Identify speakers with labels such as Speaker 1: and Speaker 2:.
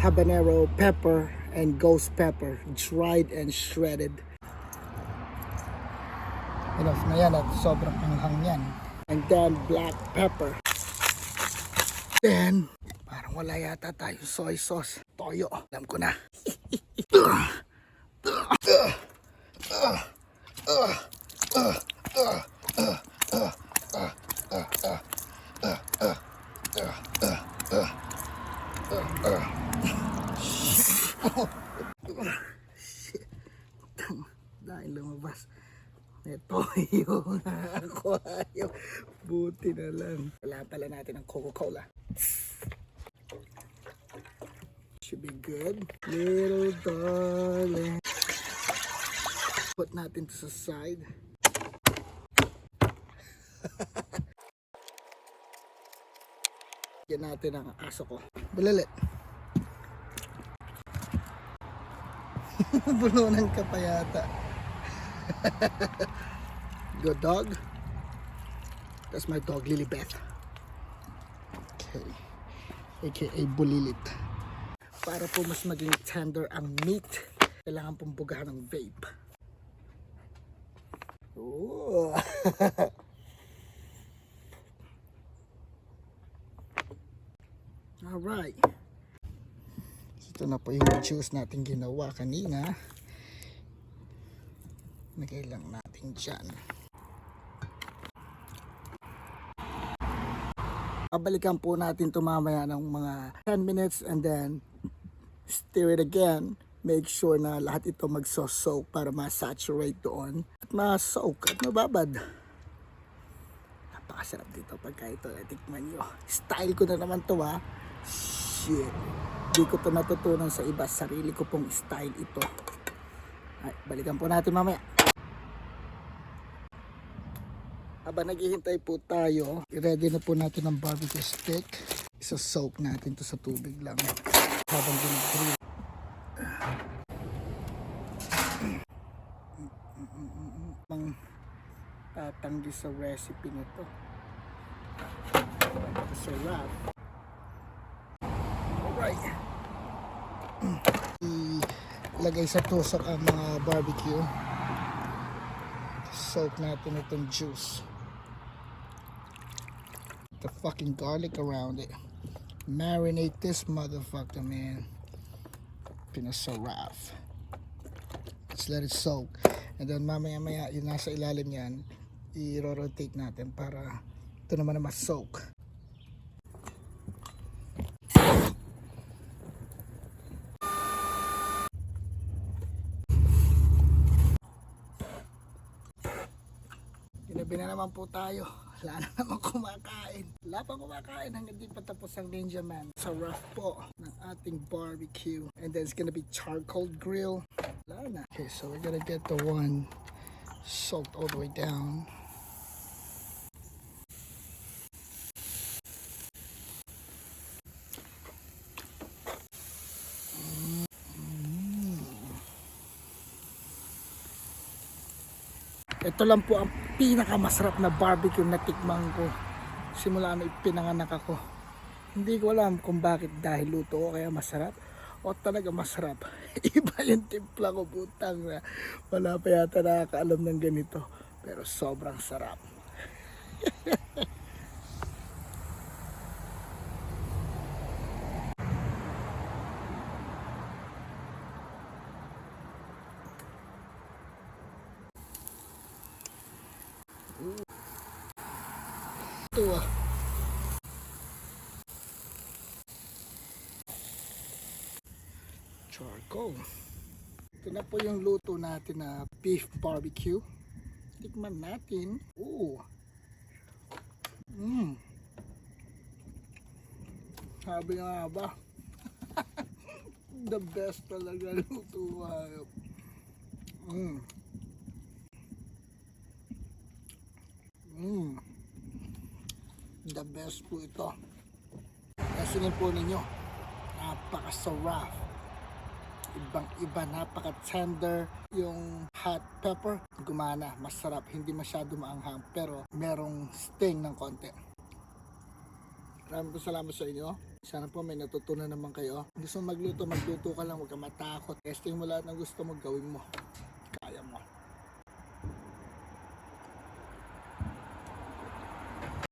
Speaker 1: habanero pepper and ghost pepper, dried and shredded. Enough na yan at sobrang anghang yan. And then black pepper. Then, parang wala yata tayong soy sauce. Toyo, alam ko na. Dahil lumabas. Ito yung aquarium. Buti na lang. Wala pala natin ang Coca-Cola. Should be good. Little darling. Put natin to sa side. Yan natin ang aso ko. Bulalit. Bulunan ka pa yata. Good dog. That's my dog, Lilibeth. Okay. AKA Bulilit. Para po mas maging tender ang meat, kailangan pong bugahan ng vape. Ooh. Alright. Ito na po yung juice natin ginawa kanina. Lagay lang natin dyan. Babalikan po natin ito mamaya ng mga 10 minutes and then stir it again. Make sure na lahat ito magso-soak para ma-saturate doon at ma-soak at mababad. Napakasarap dito pagka ito natikman nyo. Style ko na naman to ha. Shit. Di ko to natutunan sa iba. Sarili ko pong style ito. Ay, balikan po natin mamaya. Aba naghihintay po tayo, i-ready na po natin ang barbecue stick. Isa-soak natin to sa tubig lang. Habang ginigrill. Pang tatanggi sa recipe nito. Sarap. Alright. Ilagay sa tusok ang mga barbecue. Soak natin itong juice. The fucking garlic around it. Marinate this motherfucker, man. Pinasaraf. Let's let it soak. And then mamaya maya, yung nasa ilalim yan, i-rotate natin para ito naman na mas-soak. Ginabi na naman po tayo. Wala na naman kumakain. Wala pa kumakain hanggang di pa tapos ang Ninja Man. Sa rough po ng ating barbecue. And then it's gonna be charcoal grill. Wala na. Okay, so we're gonna get the one soaked all the way down. Ito lang po ang pinakamasarap na barbecue na tikman ko. Simula na ipinanganak ako. Hindi ko alam kung bakit dahil luto ko kaya masarap o talaga masarap. Iba yung timpla ko putang na. Wala pa yata nakakaalam ng ganito. Pero sobrang sarap. Ito. Charcoal. Ito na po yung luto natin na beef barbecue. Tikman natin. Ooh. Mmm. Sabi nga ba? The best talaga luto. Mmm. The best po ito. Kasinin po ninyo. Napakasarap. Ibang iba, napaka-tender. Yung hot pepper, gumana, masarap. Hindi masyado maanghang, pero merong sting ng konti. Maraming po salamat sa inyo. Sana po may natutunan naman kayo. Gusto magluto, magluto ka lang, huwag ka matakot. Testing mo lahat ng gusto mo, gawin mo.